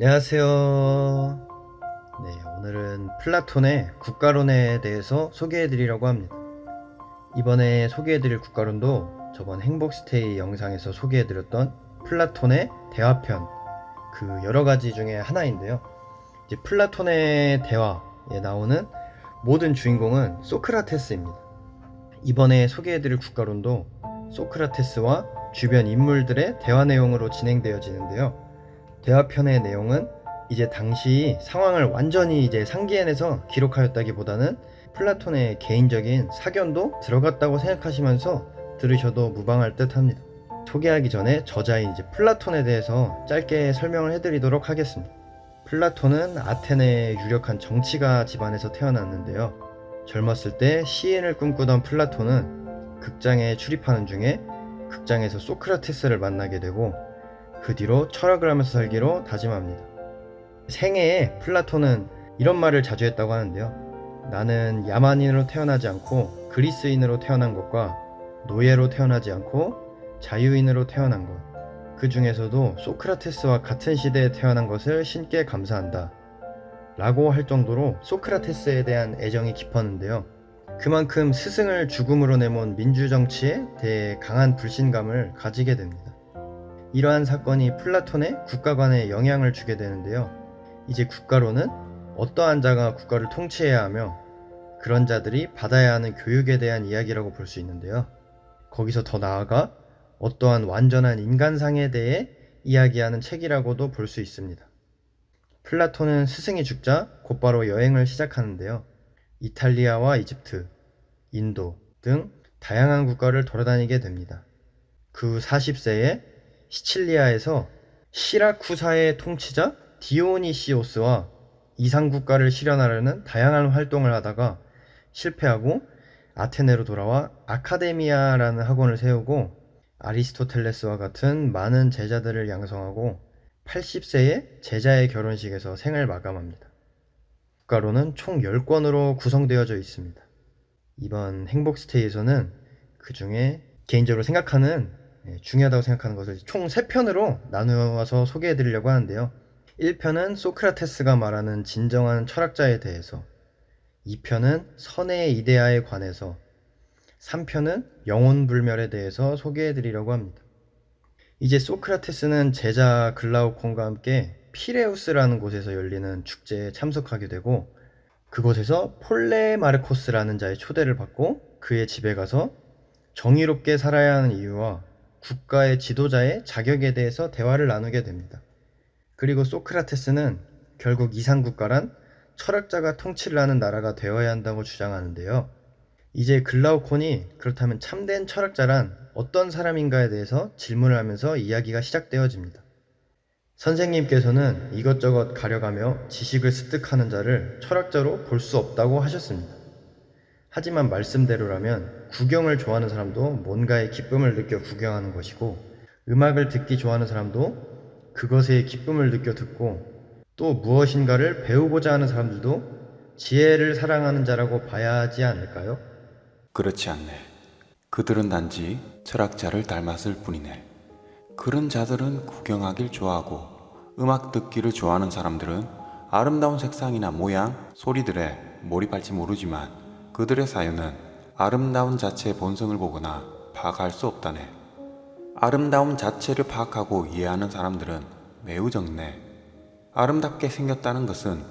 안녕하세요. 네, 오늘은 플라톤의 국가론에 대해서 소개해 드리려고 합니다. 이번에 소개해 드릴 국가론도 저번 행복스테이 영상에서 소개해 드렸던 플라톤의 대화편 그 여러 가지 중에 하나인데요. 이제 플라톤의 대화에 나오는 모든 주인공은 소크라테스입니다. 이번에 소개해 드릴 국가론도 소크라테스와 주변 인물들의 대화 내용으로 진행되어지는데요. 대화편의 내용은 이제 당시 상황을 완전히 이제 상기해내서 기록하였다기보다는 플라톤의 개인적인 사견도 들어갔다고 생각하시면서 들으셔도 무방할 듯 합니다. 소개하기 전에 저자인 이제 플라톤에 대해서 짧게 설명을 해드리도록 하겠습니다. 플라톤은 아테네의 유력한 정치가 집안에서 태어났는데요. 젊었을 때 시인을 꿈꾸던 플라톤은 극장에 출입하는 중에 극장에서 소크라테스를 만나게 되고 그 뒤로 철학을 하면서 살기로 다짐합니다. 생애에 플라톤은 이런 말을 자주 했다고 하는데요. 나는 야만인으로 태어나지 않고 그리스인으로 태어난 것과 노예로 태어나지 않고 자유인으로 태어난 것. 그 중에서도 소크라테스와 같은 시대에 태어난 것을 신께 감사한다. 라고 할 정도로 소크라테스에 대한 애정이 깊었는데요. 그만큼 스승을 죽음으로 내몬 민주정치에 대해 강한 불신감을 가지게 됩니다. 이러한 사건이 플라톤의 국가관에 영향을 주게 되는데요. 이제 국가로는 어떠한 자가 국가를 통치해야 하며 그런 자들이 받아야 하는 교육에 대한 이야기라고 볼 수 있는데요. 거기서 더 나아가 어떠한 완전한 인간상에 대해 이야기하는 책이라고도 볼 수 있습니다. 플라톤은 스승이 죽자 곧바로 여행을 시작하는데요. 이탈리아와 이집트, 인도 등 다양한 국가를 돌아다니게 됩니다. 그 40세에 시칠리아에서 시라쿠사의 통치자 디오니시오스와 이상국가를 실현하려는 다양한 활동을 하다가 실패하고 아테네로 돌아와 아카데미아라는 학원을 세우고 아리스토텔레스와 같은 많은 제자들을 양성하고 80세에 제자의 결혼식에서 생을 마감합니다. 국가로는 총 10권으로 구성되어져 있습니다. 이번 행복스테이에서는 그 중에 개인적으로 생각하는 네, 중요하다고 생각하는 것을 총 3편으로 나누어서 소개해 드리려고 하는데요. 1편은 소크라테스가 말하는 진정한 철학자에 대해서 2편은 선의 이데아에 관해서 3편은 영혼 불멸에 대해서 소개해 드리려고 합니다. 이제 소크라테스는 제자 글라우콘과 함께 피레우스라는 곳에서 열리는 축제에 참석하게 되고 그곳에서 폴레마르코스라는 자의 초대를 받고 그의 집에 가서 정의롭게 살아야 하는 이유와 국가의 지도자의 자격에 대해서 대화를 나누게 됩니다. 그리고 소크라테스는 결국 이상국가란 철학자가 통치를 하는 나라가 되어야 한다고 주장하는데요. 이제 글라우콘이 그렇다면 참된 철학자란 어떤 사람인가에 대해서 질문을 하면서 이야기가 시작되어집니다. 선생님께서는 이것저것 가려가며 지식을 습득하는 자를 철학자로 볼 수 없다고 하셨습니다. 하지만 말씀대로라면 구경을 좋아하는 사람도 뭔가의 기쁨을 느껴 구경하는 것이고 음악을 듣기 좋아하는 사람도 그것의 기쁨을 느껴 듣고 또 무엇인가를 배우고자 하는 사람들도 지혜를 사랑하는 자라고 봐야 하지 않을까요? 그렇지 않네. 그들은 단지 철학자를 닮았을 뿐이네. 그런 자들은 구경하길 좋아하고 음악 듣기를 좋아하는 사람들은 아름다운 색상이나 모양, 소리들에 몰입할지 모르지만 그들의 사연은 아름다운 자체의 본성을 보거나 파악할 수 없다네. 아름다움 자체를 파악하고 이해하는 사람들은 매우 적네. 아름답게 생겼다는 것은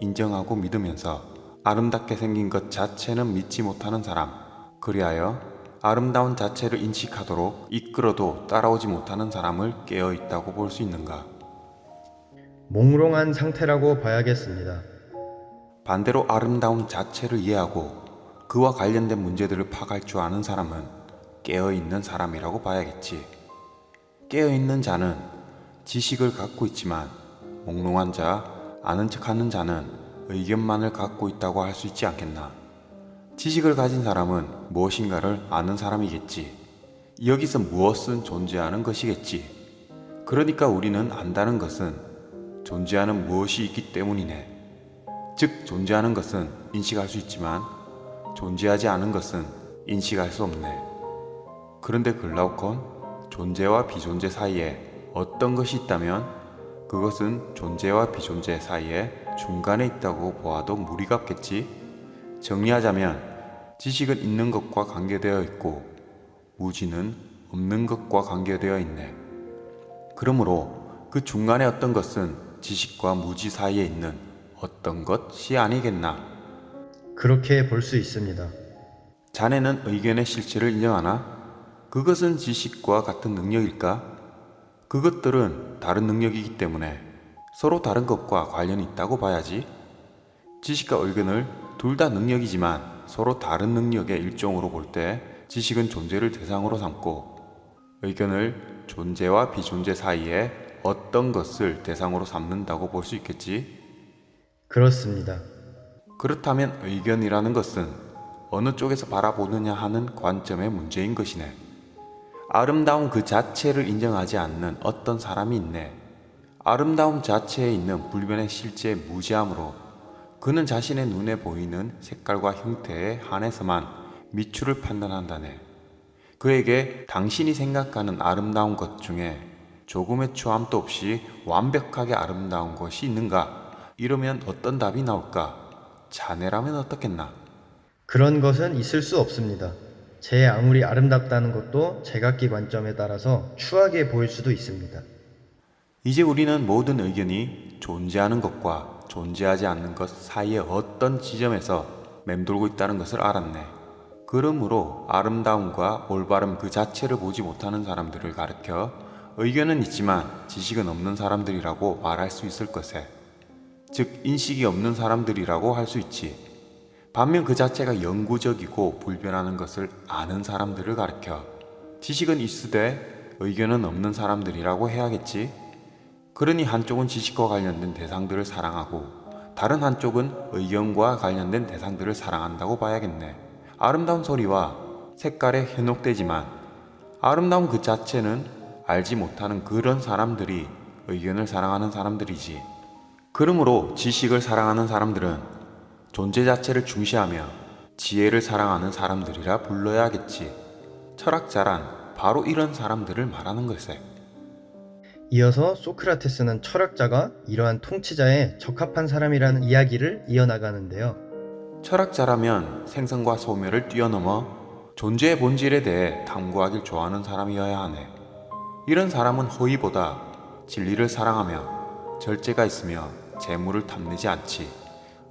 인정하고 믿으면서 아름답게 생긴 것 자체는 믿지 못하는 사람, 그리하여 아름다운 자체를 인식하도록 이끌어도 따라오지 못하는 사람을 깨어 있다고 볼 수 있는가? 몽롱한 상태라고 봐야겠습니다. 반대로 아름다운 자체를 이해하고 그와 관련된 문제들을 파악할 줄 아는 사람은 깨어 있는 사람이라고 봐야겠지. 깨어 있는 자는 지식을 갖고 있지만 몽롱한 자, 아는 척 하는 자는 의견만을 갖고 있다고 할 수 있지 않겠나. 지식을 가진 사람은 무엇인가를 아는 사람이겠지. 여기서 무엇은 존재하는 것이겠지. 그러니까 우리는 안다는 것은 존재하는 무엇이 있기 때문이네. 즉, 존재하는 것은 인식할 수 있지만 존재하지 않은 것은 인식할 수 없네. 그런데 글라우콘, 존재와 비존재 사이에 어떤 것이 있다면 그것은 존재와 비존재 사이에 중간에 있다고 보아도 무리가 없겠지. 정리하자면 지식은 있는 것과 관계되어 있고 무지는 없는 것과 관계되어 있네. 그러므로 그 중간에 어떤 것은 지식과 무지 사이에 있는 어떤 것이 아니겠나. 그렇게 볼 수 있습니다. 자네는 의견의 실체를 인정하나? 그것은 지식과 같은 능력일까? 그것들은 다른 능력이기 때문에 서로 다른 것과 관련이 있다고 봐야지. 지식과 의견을 둘 다 능력이지만 서로 다른 능력의 일종으로 볼 때 지식은 존재를 대상으로 삼고 의견을 존재와 비존재 사이에 어떤 것을 대상으로 삼는다고 볼 수 있겠지. 그렇습니다. 그렇다면 의견이라는 것은 어느 쪽에서 바라보느냐 하는 관점의 문제인 것이네. 아름다움 그 자체를 인정하지 않는 어떤 사람이 있네. 아름다움 자체에 있는 불변의 실제 무지함으로 그는 자신의 눈에 보이는 색깔과 형태에 한해서만 미추를 판단한다네. 그에게 당신이 생각하는 아름다운 것 중에 조금의 추함도 없이 완벽하게 아름다운 것이 있는가? 이러면 어떤 답이 나올까? 자네라면 어떻겠나? 그런 것은 있을 수 없습니다. 제 아무리 아름답다는 것도 제각기 관점에 따라서 추하게 보일 수도 있습니다. 이제 우리는 모든 의견이 존재하는 것과 존재하지 않는 것 사이에 어떤 지점에서 맴돌고 있다는 것을 알았네. 그러므로 아름다움과 올바름 그 자체를 보지 못하는 사람들을 가르켜 의견은 있지만 지식은 없는 사람들이라고 말할 수 있을 것에. 즉, 인식이 없는 사람들이라고 할 수 있지. 반면 그 자체가 영구적이고 불변하는 것을 아는 사람들을 가르켜 지식은 있으되 의견은 없는 사람들이라고 해야겠지. 그러니 한쪽은 지식과 관련된 대상들을 사랑하고 다른 한쪽은 의견과 관련된 대상들을 사랑한다고 봐야겠네. 아름다운 소리와 색깔에 현혹되지만 아름다운 그 자체는 알지 못하는 그런 사람들이 의견을 사랑하는 사람들이지. 그러므로 지식을 사랑하는 사람들은 존재 자체를 중시하며 지혜를 사랑하는 사람들이라 불러야겠지. 철학자란 바로 이런 사람들을 말하는 것에. 이어서 소크라테스는 철학자가 이러한 통치자에 적합한 사람이라는 이야기를 이어나가는데요. 철학자라면 생선과 소멸을 뛰어넘어 존재의 본질에 대해 탐구하길 좋아하는 사람이어야 하네. 이런 사람은 허위보다 진리를 사랑하며 절제가 있으며 재물을 탐내지 않지.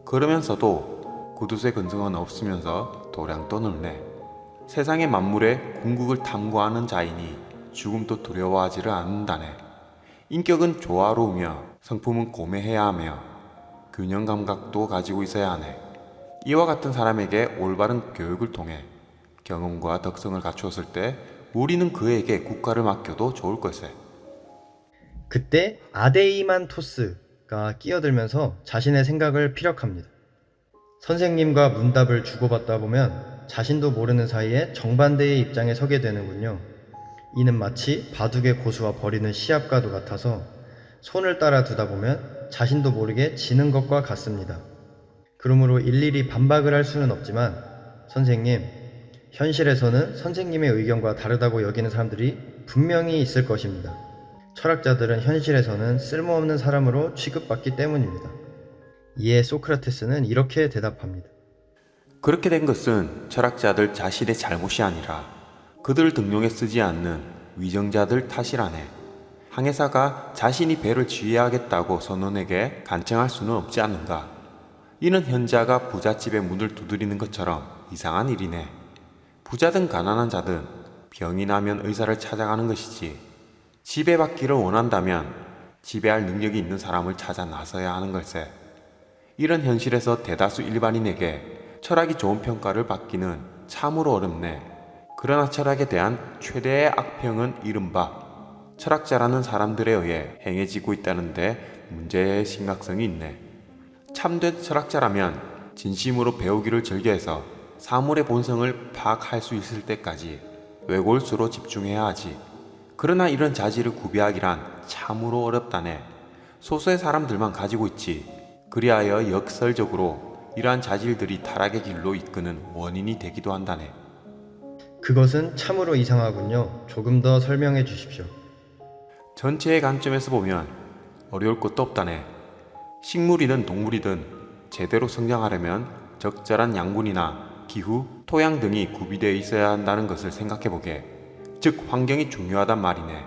그러면서도 구두쇠 근성은 없으면서 도량도 넓네. 세상의 만물의 궁극을 탐구하는 자이니 죽음도 두려워하지를 않는다네. 인격은 조화로우며 성품은 고매해야 하며 균형 감각도 가지고 있어야 하네. 이와 같은 사람에게 올바른 교육을 통해 경험과 덕성을 갖추었을 때 우리는 그에게 국가를 맡겨도 좋을 것에. 그때 아데이만토스가 끼어들면서 자신의 생각을 피력합니다. 선생님과 문답을 주고받다 보면 자신도 모르는 사이에 정반대의 입장에 서게 되는군요. 이는 마치 바둑의 고수와 벌이는 시합과도 같아서 손을 따라 두다 보면 자신도 모르게 지는 것과 같습니다. 그러므로 일일이 반박을 할 수는 없지만 선생님, 현실에서는 선생님의 의견과 다르다고 여기는 사람들이 분명히 있을 것입니다. 철학자들은 현실에서는 쓸모없는 사람으로 취급받기 때문입니다. 이에 소크라테스는 이렇게 대답합니다. 그렇게 된 것은 철학자들 자신의 잘못이 아니라 그들을 등용에 쓰지 않는 위정자들 탓이라네. 항해사가 자신이 배를 지휘하겠다고 선원에게 간청할 수는 없지 않는가. 이는 현자가 부잣집의 문을 두드리는 것처럼 이상한 일이네. 부자든 가난한 자든 병이 나면 의사를 찾아가는 것이지. 지배받기를 원한다면 지배할 능력이 있는 사람을 찾아 나서야 하는 걸세. 이런 현실에서 대다수 일반인에게 철학이 좋은 평가를 받기는 참으로 어렵네. 그러나 철학에 대한 최대의 악평은 이른바 철학자라는 사람들에 의해 행해지고 있다는데 문제의 심각성이 있네. 참된 철학자라면 진심으로 배우기를 즐겨해서 사물의 본성을 파악할 수 있을 때까지 외골수로 집중해야 하지. 그러나 이런 자질을 구비하기란 참으로 어렵다네. 소수의 사람들만 가지고 있지. 그리하여 역설적으로 이러한 자질들이 타락의 길로 이끄는 원인이 되기도 한다네. 그것은 참으로 이상하군요. 조금 더 설명해 주십시오. 전체의 관점에서 보면 어려울 것도 없다네. 식물이든 동물이든 제대로 성장하려면 적절한 양분이나 기후, 토양 등이 구비되어 있어야 한다는 것을 생각해 보게. 즉, 환경이 중요하단 말이네.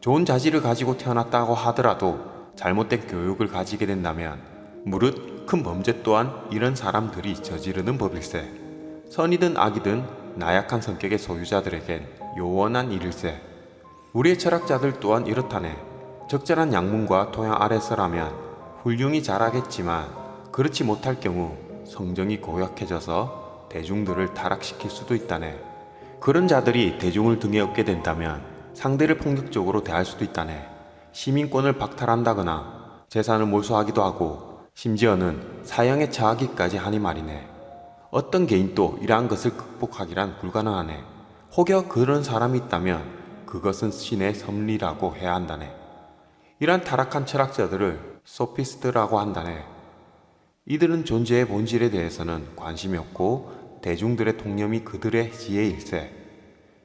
좋은 자질을 가지고 태어났다고 하더라도 잘못된 교육을 가지게 된다면 무릇 큰 범죄 또한 이런 사람들이 저지르는 법일세. 선이든 악이든 나약한 성격의 소유자들에겐 요원한 일일세. 우리의 철학자들 또한 이렇다네. 적절한 양문과 토양 아래서라면 훌륭히 자라겠지만 그렇지 못할 경우 성정이 고약해져서 대중들을 타락시킬 수도 있다네. 그런 자들이 대중을 등에 업게 된다면 상대를 폭력적으로 대할 수도 있다네. 시민권을 박탈한다거나 재산을 몰수하기도 하고 심지어는 사형에 처하기까지 하니 말이네. 어떤 개인도 이러한 것을 극복하기란 불가능하네. 혹여 그런 사람이 있다면 그것은 신의 섭리라고 해야 한다네. 이러한 타락한 철학자들을 소피스트라고 한다네. 이들은 존재의 본질에 대해서는 관심이 없고 대중들의 통념이 그들의 지혜일세.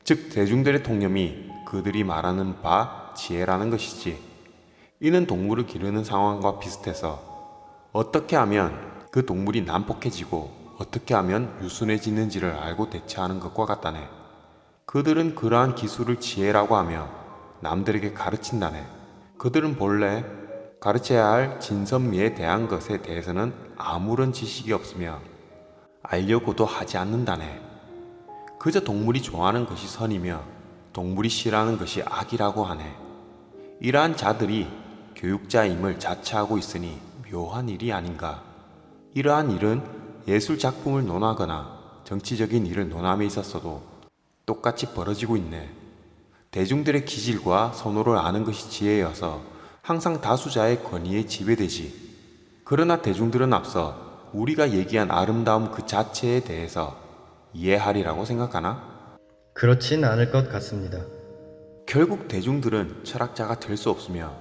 즉 대중들의 통념이 그들이 말하는 바 지혜라는 것이지. 이는 동물을 기르는 상황과 비슷해서 어떻게 하면 그 동물이 난폭해지고 어떻게 하면 유순해지는지를 알고 대처하는 것과 같다네. 그들은 그러한 기술을 지혜라고 하며 남들에게 가르친다네. 그들은 본래 가르쳐야 할 진선미에 대한 것에 대해서는 아무런 지식이 없으며 알려고도 하지 않는다네. 그저 동물이 좋아하는 것이 선이며 동물이 싫어하는 것이 악이라고 하네. 이러한 자들이 교육자임을 자처하고 있으니 묘한 일이 아닌가. 이러한 일은 예술 작품을 논하거나 정치적인 일을 논함에 있었어도 똑같이 벌어지고 있네. 대중들의 기질과 선호를 아는 것이 지혜여서 항상 다수자의 권위에 지배되지. 그러나 대중들은 앞서 우리가 얘기한 아름다움 그 자체에 대해서 이해하리라고 생각하나? 그렇진 않을 것 같습니다. 결국 대중들은 철학자가 될 수 없으며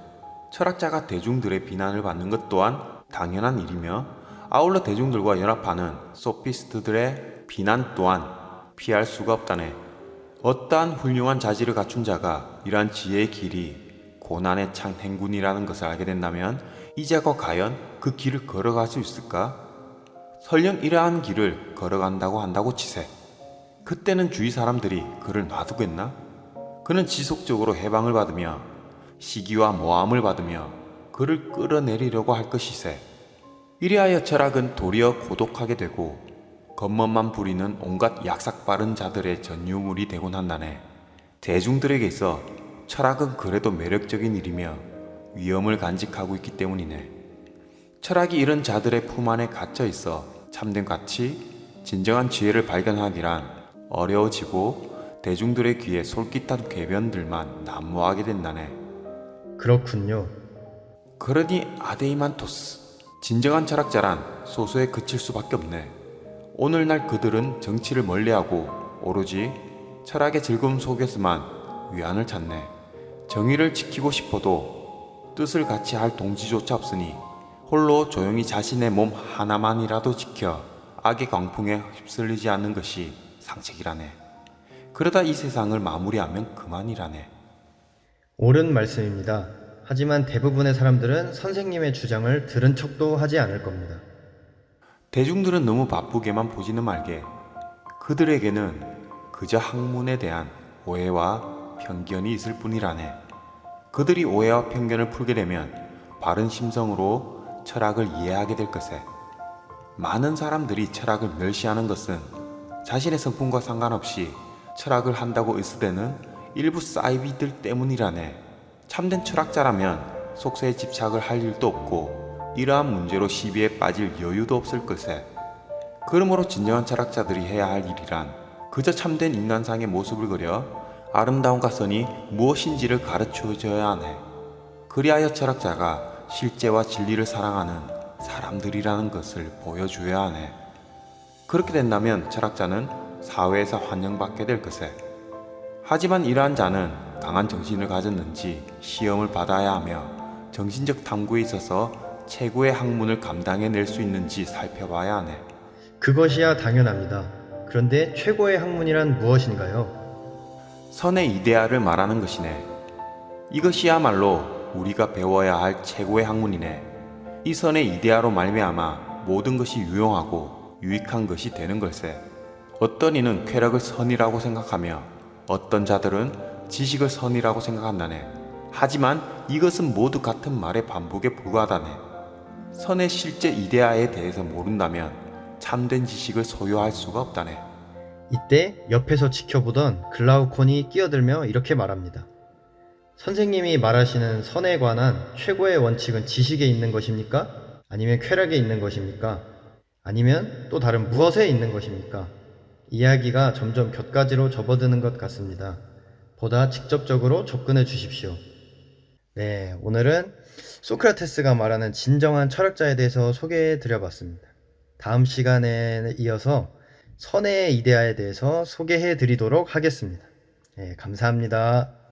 철학자가 대중들의 비난을 받는 것 또한 당연한 일이며 아울러 대중들과 연합하는 소피스트들의 비난 또한 피할 수가 없다네. 어떠한 훌륭한 자질을 갖춘 자가 이러한 지혜의 길이 고난의 창 행군이라는 것을 알게 된다면 이제가 과연 그 길을 걸어갈 수 있을까? 설령 이러한 길을 걸어간다고 한다고 치세. 그때는 주위 사람들이 그를 놔두겠나? 그는 지속적으로 해방을 받으며 시기와 모함을 받으며 그를 끌어내리려고 할 것이세. 이리하여 철학은 도리어 고독하게 되고 겉멋만 부리는 온갖 약삭 빠른 자들의 전유물이 되곤 한다네. 대중들에게 있어 철학은 그래도 매력적인 일이며 위험을 간직하고 있기 때문이네. 철학이 이런 자들의 품 안에 갇혀 있어 참된 가치, 진정한 지혜를 발견하기란 어려워지고 대중들의 귀에 솔깃한 궤변들만 난무하게 된다네. 그렇군요. 그러니 아데이만토스 진정한 철학자란 소수에 그칠 수밖에 없네. 오늘날 그들은 정치를 멀리하고 오로지 철학의 즐거움 속에서만 위안을 찾네. 정의를 지키고 싶어도 뜻을 같이 할 동지조차 없으니 홀로 조용히 자신의 몸 하나만이라도 지켜 악의 광풍에 휩쓸리지 않는 것이 상책이라네. 그러다 이 세상을 마무리하면 그만이라네. 옳은 말씀입니다. 하지만 대부분의 사람들은 선생님의 주장을 들은 척도 하지 않을 겁니다. 대중들은 너무 바쁘게만 보지는 말게. 그들에게는 그저 학문에 대한 오해와 편견이 있을 뿐이라네. 그들이 오해와 편견을 풀게 되면 바른 심성으로 철학을 이해하게 될 것에. 많은 사람들이 철학을 멸시하는 것은 자신의 성품과 상관없이 철학을 한다고 의스대는 일부 사이비들 때문이라네. 참된 철학자라면 속세에 집착을 할 일도 없고 이러한 문제로 시비에 빠질 여유도 없을 것에. 그러므로 진정한 철학자들이 해야 할 일이란 그저 참된 인간상의 모습을 그려 아름다움과 선이 무엇인지를 가르쳐 줘야 하네. 그리하여 철학자가 실제와 진리를 사랑하는 사람들이라는 것을 보여줘야 하네. 그렇게 된다면 철학자는 사회에서 환영받게 될 것에. 하지만 이러한 자는 강한 정신을 가졌는지 시험을 받아야 하며 정신적 탐구에 있어서 최고의 학문을 감당해낼 수 있는지 살펴봐야 하네. 그것이야 당연합니다. 그런데 최고의 학문이란 무엇인가요? 선의 이데아를 말하는 것이네. 이것이야말로 우리가 배워야 할 최고의 학문이네. 이 선의 이데아로 말미암아 모든 것이 유용하고 유익한 것이 되는 걸세. 어떤 이는 쾌락을 선이라고 생각하며 어떤 자들은 지식을 선이라고 생각한다네. 하지만 이것은 모두 같은 말의 반복에 불과하다네. 선의 실제 이데아에 대해서 모른다면 참된 지식을 소유할 수가 없다네. 이때 옆에서 지켜보던 글라우콘이 끼어들며 이렇게 말합니다. 선생님이 말하시는 선에 관한 최고의 원칙은 지식에 있는 것입니까? 아니면 쾌락에 있는 것입니까? 아니면 또 다른 무엇에 있는 것입니까? 이야기가 점점 곁가지로 접어드는 것 같습니다. 보다 직접적으로 접근해 주십시오. 네, 오늘은 소크라테스가 말하는 진정한 철학자에 대해서 소개해 드려봤습니다. 다음 시간에 이어서 선의 이데아에 대해서 소개해 드리도록 하겠습니다. 네, 감사합니다.